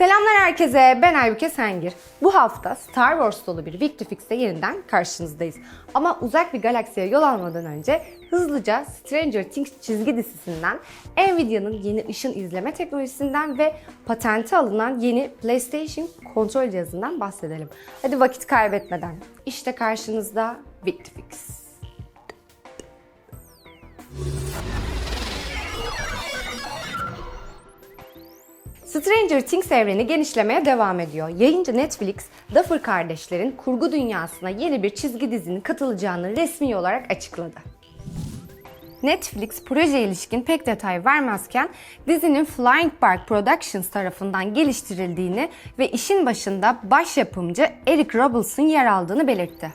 Selamlar herkese, ben Aybüke Sengir. Bu hafta Star Wars dolu bir Weekly Fix'te yeniden karşınızdayız. Ama uzak bir galaksiye yol almadan önce hızlıca Stranger Things çizgi dizisinden, Nvidia'nın yeni ışın izleme teknolojisinden ve patenti alınan yeni PlayStation kontrol cihazından bahsedelim. Hadi vakit kaybetmeden. İşte karşınızda Weekly Stranger Things evreni genişlemeye devam ediyor. Yayıncı Netflix, Duffer kardeşlerin kurgu dünyasına yeni bir çizgi dizinin katılacağını resmi olarak açıkladı. Netflix projeye ilişkin pek detay vermezken dizinin Flying Park Productions tarafından geliştirildiğini ve işin başında baş yapımcı Eric Robertson yer aldığını belirtti.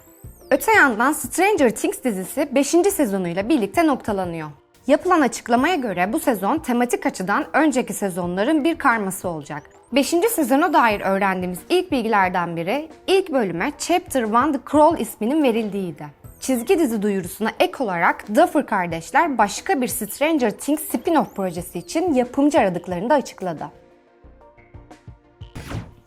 Öte yandan Stranger Things dizisi 5. sezonuyla birlikte noktalanıyor. Yapılan açıklamaya göre bu sezon tematik açıdan önceki sezonların bir karması olacak. 5. sezona dair öğrendiğimiz ilk bilgilerden biri ilk bölüme Chapter 1 The Crawl isminin verildiğiydi. Çizgi dizi duyurusuna ek olarak Duffer kardeşler başka bir Stranger Things spin-off projesi için yapımcı aradıklarını da açıkladı.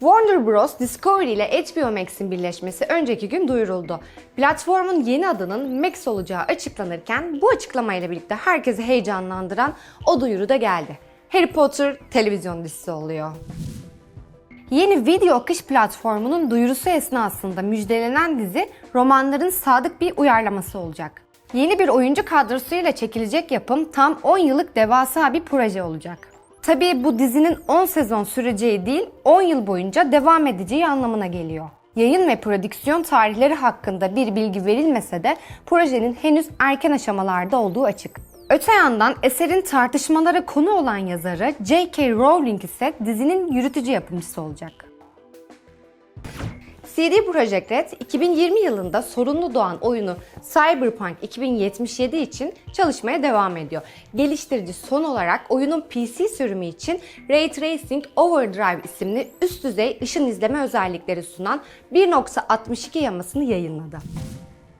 Warner Bros. Discovery ile HBO Max'in birleşmesi önceki gün duyuruldu. Platformun yeni adının Max olacağı açıklanırken bu açıklamayla birlikte herkesi heyecanlandıran o duyuru da geldi. Harry Potter televizyon dizisi oluyor. Yeni video akış platformunun duyurusu esnasında müjdelenen dizi romanların sadık bir uyarlaması olacak. Yeni bir oyuncu kadrosuyla çekilecek yapım tam 10 yıllık devasa bir proje olacak. Tabii bu dizinin 10 sezon süreceği değil, 10 yıl boyunca devam edeceği anlamına geliyor. Yayın ve prodüksiyon tarihleri hakkında bir bilgi verilmese de projenin henüz erken aşamalarda olduğu açık. Öte yandan eserin tartışmalara konu olan yazarı J.K. Rowling ise dizinin yürütücü yapımcısı olacak. CD Projekt Red 2020 yılında sorunlu doğan oyunu Cyberpunk 2077 için çalışmaya devam ediyor. Geliştirici son olarak oyunun PC sürümü için Ray Tracing Overdrive isimli üst düzey ışın izleme özellikleri sunan 1.62 yamasını yayınladı.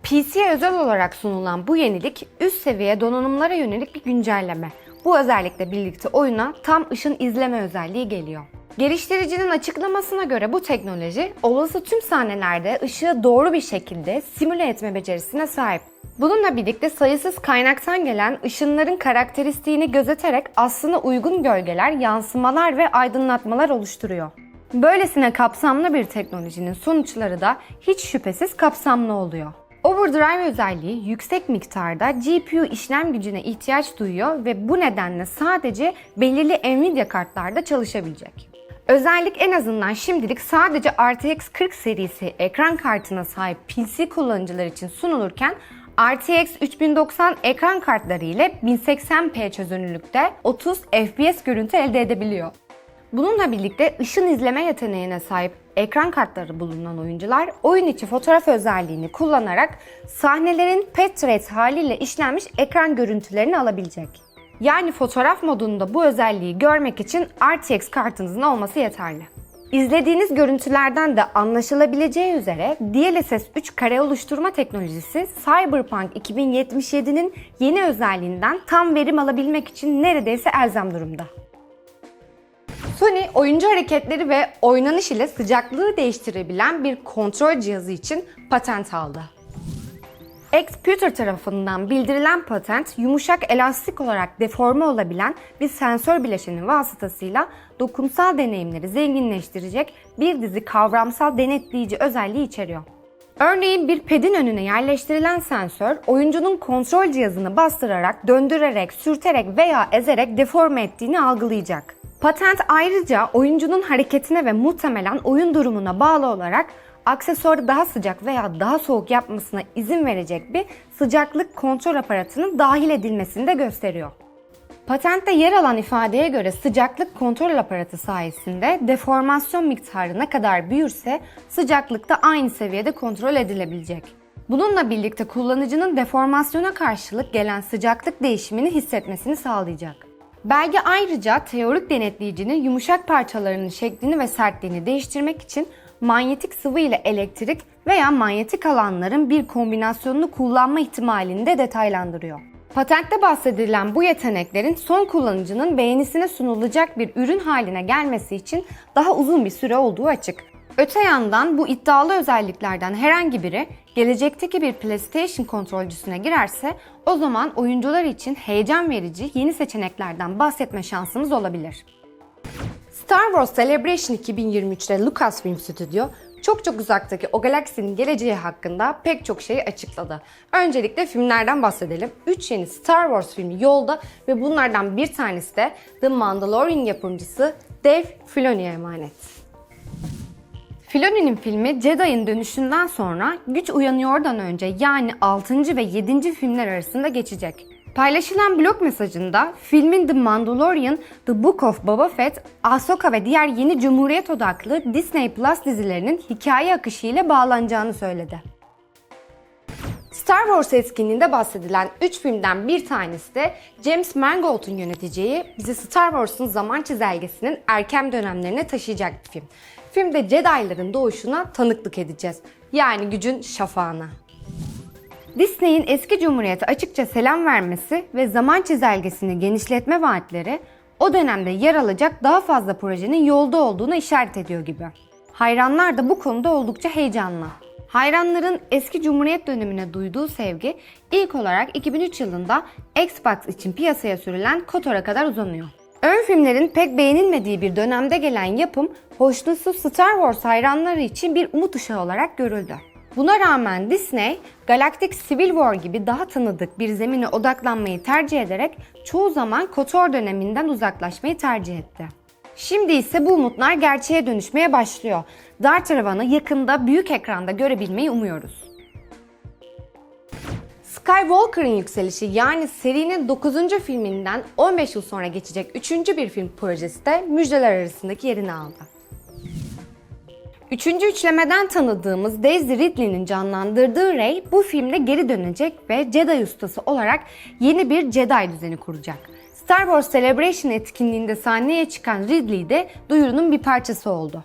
PC'ye özel olarak sunulan bu yenilik üst seviye donanımlara yönelik bir güncelleme. Bu özellikle birlikte oyuna tam ışın izleme özelliği geliyor. Geliştiricinin açıklamasına göre bu teknoloji olası tüm sahnelerde ışığı doğru bir şekilde simüle etme becerisine sahip. Bununla birlikte sayısız kaynaktan gelen ışınların karakteristiğini gözeterek aslına uygun gölgeler, yansımalar ve aydınlatmalar oluşturuyor. Böylesine kapsamlı bir teknolojinin sonuçları da hiç şüphesiz kapsamlı oluyor. Overdrive özelliği yüksek miktarda GPU işlem gücüne ihtiyaç duyuyor ve bu nedenle sadece belirli Nvidia kartlarda çalışabilecek. Özellik en azından şimdilik sadece RTX 40 serisi ekran kartına sahip PC kullanıcılar için sunulurken RTX 3090 ekran kartları ile 1080p çözünürlükte 30 FPS görüntü elde edebiliyor. Bununla birlikte ışın izleme yeteneğine sahip ekran kartları bulunan oyuncular oyun içi fotoğraf özelliğini kullanarak sahnelerin portrait haliyle işlenmiş ekran görüntülerini alabilecek. Yani fotoğraf modunda bu özelliği görmek için RTX kartınızın olması yeterli. İzlediğiniz görüntülerden de anlaşılabileceği üzere DLSS 3 kare oluşturma teknolojisi Cyberpunk 2077'nin yeni özelliğinden tam verim alabilmek için neredeyse elzem durumda. Sony oyuncu hareketleri ve oynanış ile sıcaklığı değiştirebilen bir kontrol cihazı için patent aldı. Xputer tarafından bildirilen patent, yumuşak elastik olarak deforme olabilen bir sensör bileşeni vasıtasıyla dokunsal deneyimleri zenginleştirecek bir dizi kavramsal denetleyici özelliği içeriyor. Örneğin bir pedin önüne yerleştirilen sensör, oyuncunun kontrol cihazını bastırarak, döndürerek, sürterek veya ezerek deforme ettiğini algılayacak. Patent ayrıca oyuncunun hareketine ve muhtemelen oyun durumuna bağlı olarak aksesuarı daha sıcak veya daha soğuk yapmasına izin verecek bir sıcaklık kontrol aparatının dahil edilmesini de gösteriyor. Patentte yer alan ifadeye göre sıcaklık kontrol aparatı sayesinde deformasyon miktarı ne kadar büyürse sıcaklık da aynı seviyede kontrol edilebilecek. Bununla birlikte kullanıcının deformasyona karşılık gelen sıcaklık değişimini hissetmesini sağlayacak. Belge ayrıca teorik denetleyicinin yumuşak parçalarının şeklini ve sertliğini değiştirmek için manyetik sıvı ile elektrik veya manyetik alanların bir kombinasyonunu kullanma ihtimalini de detaylandırıyor. Patentte bahsedilen bu yeteneklerin son kullanıcının beğenisine sunulacak bir ürün haline gelmesi için daha uzun bir süre olduğu açık. Öte yandan bu iddialı özelliklerden herhangi biri gelecekteki bir PlayStation kontrolcüsüne girerse o zaman oyuncular için heyecan verici yeni seçeneklerden bahsetme şansımız olabilir. Star Wars Celebration 2023'te Lucasfilm Studio çok çok uzaktaki o galaksinin geleceği hakkında pek çok şeyi açıkladı. Öncelikle filmlerden bahsedelim. 3 yeni Star Wars filmi yolda ve bunlardan bir tanesi de The Mandalorian yapımcısı Dave Filoni'ye emanet. Filoni'nin filmi Jedi'ın dönüşünden sonra güç uyanıyordan önce yani 6. ve 7. filmler arasında geçecek. Paylaşılan blog mesajında filmin The Mandalorian, The Book of Boba Fett, Ahsoka ve diğer yeni Cumhuriyet odaklı Disney Plus dizilerinin hikaye akışı ile bağlanacağını söyledi. Star Wars etkinliğinde bahsedilen 3 filmden bir tanesi de James Mangold'un yöneteceği bizi Star Wars'un zaman çizelgesinin erken dönemlerine taşıyacak bir film. Filmde Jedi'ların doğuşuna tanıklık edeceğiz. Yani gücün şafağına. Disney'in eski cumhuriyete açıkça selam vermesi ve zaman çizelgesini genişletme vaatleri o dönemde yer alacak daha fazla projenin yolda olduğuna işaret ediyor gibi. Hayranlar da bu konuda oldukça heyecanlı. Hayranların eski cumhuriyet dönemine duyduğu sevgi ilk olarak 2003 yılında Xbox için piyasaya sürülen KOTOR'a kadar uzanıyor. Ön filmlerin pek beğenilmediği bir dönemde gelen yapım, hoşnutsuz Star Wars hayranları için bir umut ışığı olarak görüldü. Buna rağmen Disney, Galactic Civil War gibi daha tanıdık bir zemine odaklanmayı tercih ederek çoğu zaman KOTOR döneminden uzaklaşmayı tercih etti. Şimdi ise bu umutlar gerçeğe dönüşmeye başlıyor. Darth Revan'ı yakında büyük ekranda görebilmeyi umuyoruz. Skywalker'ın yükselişi yani serinin 9. filminden 15 yıl sonra geçecek 3. bir film projesi de müjdeler arasındaki yerini aldı. Üçüncü üçlemeden tanıdığımız Daisy Ridley'nin canlandırdığı Rey bu filmde geri dönecek ve Jedi ustası olarak yeni bir Jedi düzeni kuracak. Star Wars Celebration etkinliğinde sahneye çıkan Ridley de duyurunun bir parçası oldu.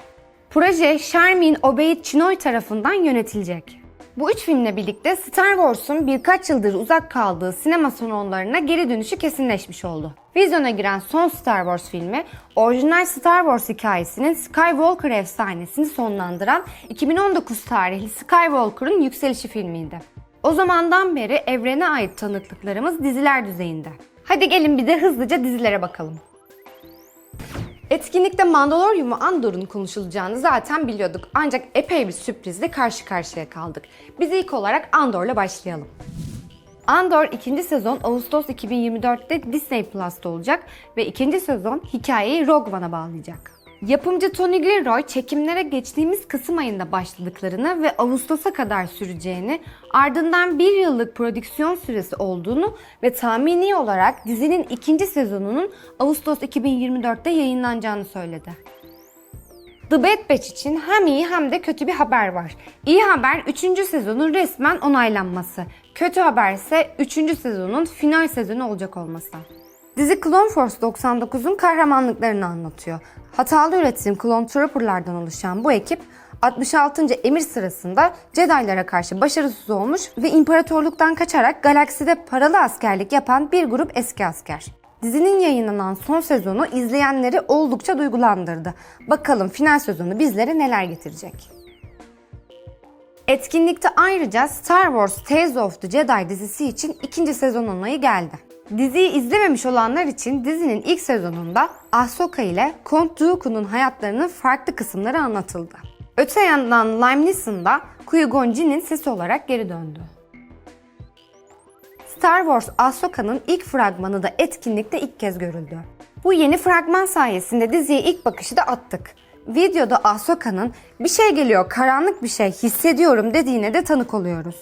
Proje Charmin Obeid Chinoy tarafından yönetilecek. Bu üç filmle birlikte Star Wars'un birkaç yıldır uzak kaldığı sinema salonlarına geri dönüşü kesinleşmiş oldu. Vizyona giren son Star Wars filmi, orijinal Star Wars hikayesinin Skywalker efsanesini sonlandıran 2019 tarihli Skywalker'ın yükselişi filmiydi. O zamandan beri evrene ait tanıklıklarımız diziler düzeyinde. Hadi gelin bir de hızlıca dizilere bakalım. Etkinlikte Mandalorian ve Andor'un konuşulacağını zaten biliyorduk. Ancak epey bir sürprizle karşı karşıya kaldık. Biz ilk olarak Andor'la başlayalım. Andor ikinci sezon Ağustos 2024'te Disney Plus'ta olacak ve ikinci sezon hikayeyi Rogue One'a bağlayacak. Yapımcı Tony Gilroy çekimlere geçtiğimiz Kasım ayında başladıklarını ve Ağustos'a kadar süreceğini, ardından bir yıllık prodüksiyon süresi olduğunu ve tahmini olarak dizinin ikinci sezonunun Ağustos 2024'te yayınlanacağını söyledi. The Bad Batch için hem iyi hem de kötü bir haber var. İyi haber 3. sezonun resmen onaylanması. Kötü haber ise 3. sezonun final sezonu olacak olması. Dizi Clone Force 99'un kahramanlıklarını anlatıyor. Hatalı üretim Clone Trooper'lardan oluşan bu ekip 66. emir sırasında Jedi'lara karşı başarısız olmuş ve imparatorluktan kaçarak galakside paralı askerlik yapan bir grup eski asker. Dizinin yayınlanan son sezonu izleyenleri oldukça duygulandırdı. Bakalım final sezonu bizlere neler getirecek. Etkinlikte ayrıca Star Wars Tales of the Jedi dizisi için ikinci sezon onayı geldi. Diziyi izlememiş olanlar için dizinin ilk sezonunda Ahsoka ile Count Dooku'nun hayatlarının farklı kısımları anlatıldı. Öte yandan Lime Neeson da Qui-Gon Jinn'in sesi olarak geri döndü. Star Wars Ahsoka'nın ilk fragmanı da etkinlikte ilk kez görüldü. Bu yeni fragman sayesinde diziye ilk bakışı da attık. Videoda Ahsoka'nın bir şey geliyor, karanlık bir şey hissediyorum dediğine de tanık oluyoruz.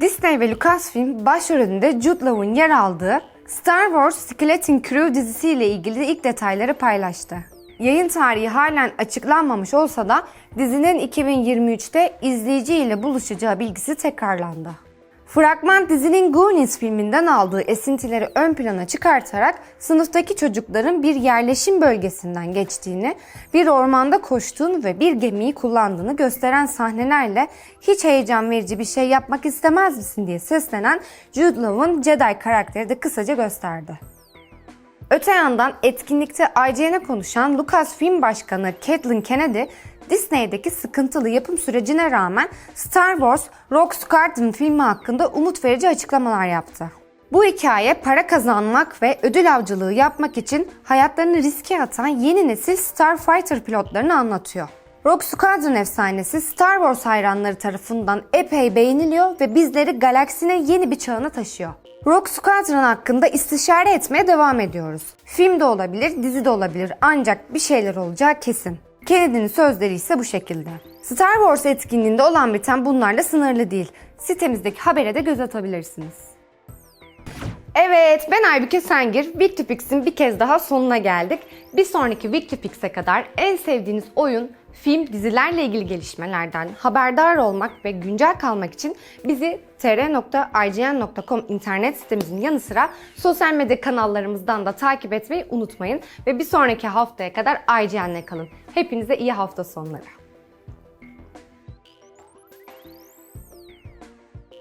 Disney ve Lucasfilm başrolünde Jude Law'un yer aldığı Star Wars Skeleton Crew dizisiyle ilgili ilk detayları paylaştı. Yayın tarihi halen açıklanmamış olsa da dizinin 2023'te izleyici ile buluşacağı bilgisi tekrarlandı. Fragman dizinin Goonies filminden aldığı esintileri ön plana çıkartarak sınıftaki çocukların bir yerleşim bölgesinden geçtiğini, bir ormanda koştuğunu ve bir gemiyi kullandığını gösteren sahnelerle hiç heyecan verici bir şey yapmak istemez misin diye seslenen Jude Law'un Jedi karakteri de kısaca gösterdi. Öte yandan etkinlikte IGN'e konuşan Lucasfilm Başkanı Kathleen Kennedy, Disney'deki sıkıntılı yapım sürecine rağmen Star Wars Rogue Squadron filmi hakkında umut verici açıklamalar yaptı. Bu hikaye para kazanmak ve ödül avcılığı yapmak için hayatlarını riske atan yeni nesil Starfighter pilotlarını anlatıyor. Rogue Squadron efsanesi Star Wars hayranları tarafından epey beğeniliyor ve bizleri galaksine yeni bir çağına taşıyor. Rogue Squadron hakkında istişare etmeye devam ediyoruz. Film de olabilir, dizi de olabilir ancak bir şeyler olacağı kesin. Kennedy'nin sözleri ise bu şekilde. Star Wars etkinliğinde olan biten bunlarla sınırlı değil. Sitemizdeki habere de göz atabilirsiniz. Evet, ben Aybüke Sengir. Week to Pix'in bir kez daha sonuna geldik. Bir sonraki Week to Pix'e kadar en sevdiğiniz oyun, film, dizilerle ilgili gelişmelerden haberdar olmak ve güncel kalmak için bizi tr.ign.com internet sitemizin yanı sıra sosyal medya kanallarımızdan da takip etmeyi unutmayın. Ve bir sonraki haftaya kadar IGN'le kalın. Hepinize iyi hafta sonları.